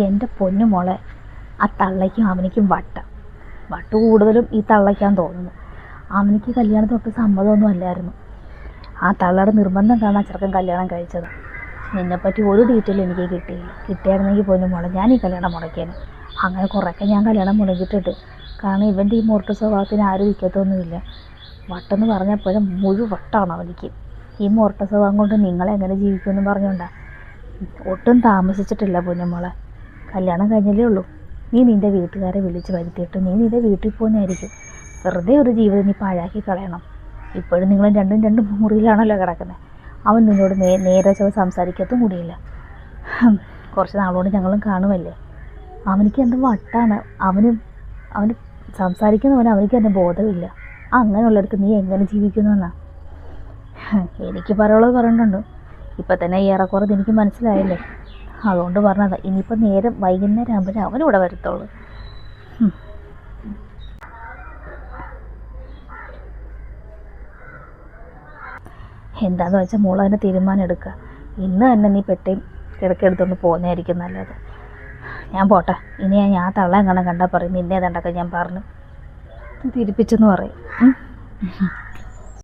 എന്റെ പൊന്നു മോളെ ആ തള്ളയ്ക്കും അവനിക്കും വട്ട. വട്ട കൂടുതലും ഈ തള്ളയ്ക്കാൻ തോന്നുന്നു. അവനിക്ക് കല്യാണത്തിന് ഒട്ടും സമ്മതമൊന്നും അല്ലായിരുന്നു. ആ തള്ളയുടെ നിർബന്ധം കാണാൻ ചെറുക്കൻ കല്യാണം കഴിച്ചത്. നിന്നെപ്പറ്റി ഒരു ഡീറ്റെയിലും എനിക്ക് കിട്ടിയില്ല. കിട്ടിയായിരുന്നെങ്കിൽ പൊന്നു മോളെ ഞാൻ ഈ കല്യാണം മുടക്കിയത് അങ്ങനെ കുറേയൊക്കെ ഞാൻ കല്യാണം മുടങ്ങിയിട്ടുണ്ട് കാരണം ഇവന്റെ ഈ മുരട്ട് സ്വഭാവത്തിന് ആരും ഇരിക്കത്തൊന്നുമില്ല. വട്ടെന്ന് പറഞ്ഞപ്പോഴും മുഴു വട്ടാണ് അവനിക്ക്. ഈ മുരട്ട സ്വഭാവം കൊണ്ട് നിങ്ങളെങ്ങനെ ജീവിക്കുമെന്ന് പറഞ്ഞുകൊണ്ടാണ് ഒട്ടും താമസിച്ചിട്ടില്ല പൊന്നുമോളെ കല്യാണം കഴിഞ്ഞല്ലേ ഉള്ളൂ. നീ നിന്റെ വീട്ടുകാരെ വിളിച്ച് വരുത്തിയിട്ട് നീ നിന്റെ വീട്ടിൽ പോകുന്നതായിരിക്കും. വെറുതെ ഒരു ജീവിതം നീ പാഴാക്കി കളയണം. ഇപ്പോഴും നിങ്ങൾ രണ്ടും രണ്ടും മുറിയിലാണല്ലോ കിടക്കുന്നത്. അവൻ നിന്നോട് നേ നേരെ ചവ സംസാരിക്കത്തും കൂടിയില്ല. കുറച്ച് നാളുകൊണ്ട് ഞങ്ങളും കാണുമല്ലേ? അവനിക്ക് എന്ത് വട്ടാണ്? അവനും അവന് സംസാരിക്കുന്നവന് അവനിക്ക് എന്റെ ബോധമില്ല. അങ്ങനെയുള്ളവർക്ക് നീ എങ്ങനെ ജീവിക്കുന്നുവെന്നാ എനിക്ക് പറയുള്ളത് പറഞ്ഞിട്ടുണ്ട്. ഇപ്പം തന്നെ ഏറെക്കുറെ എനിക്ക് മനസ്സിലായില്ലേ? അതുകൊണ്ട് പറഞ്ഞത് ഇനിയിപ്പോൾ നേരം വൈകുന്നേരം ആകുമ്പോഴേ അവനിവിടെ വരത്തുള്ളൂ. എന്താന്ന് വെച്ചാൽ മോൾ അതിന്റെ തീരുമാനം എടുക്കുക ഇന്ന് തന്നെ നീ പെട്ടേം കിടക്കെടുത്തോണ്ട് പോകുന്നതായിരിക്കും നല്ലത്. ഞാൻ പോട്ടെ ഇനി ഞാൻ ആ തള്ളയും കാണാൻ കണ്ടാൽ പറയും നിന്നെ ഏതാണ്ടൊക്കെ ഞാൻ പറഞ്ഞു. തിരിപ്പിച്ചെന്ന് പറയും.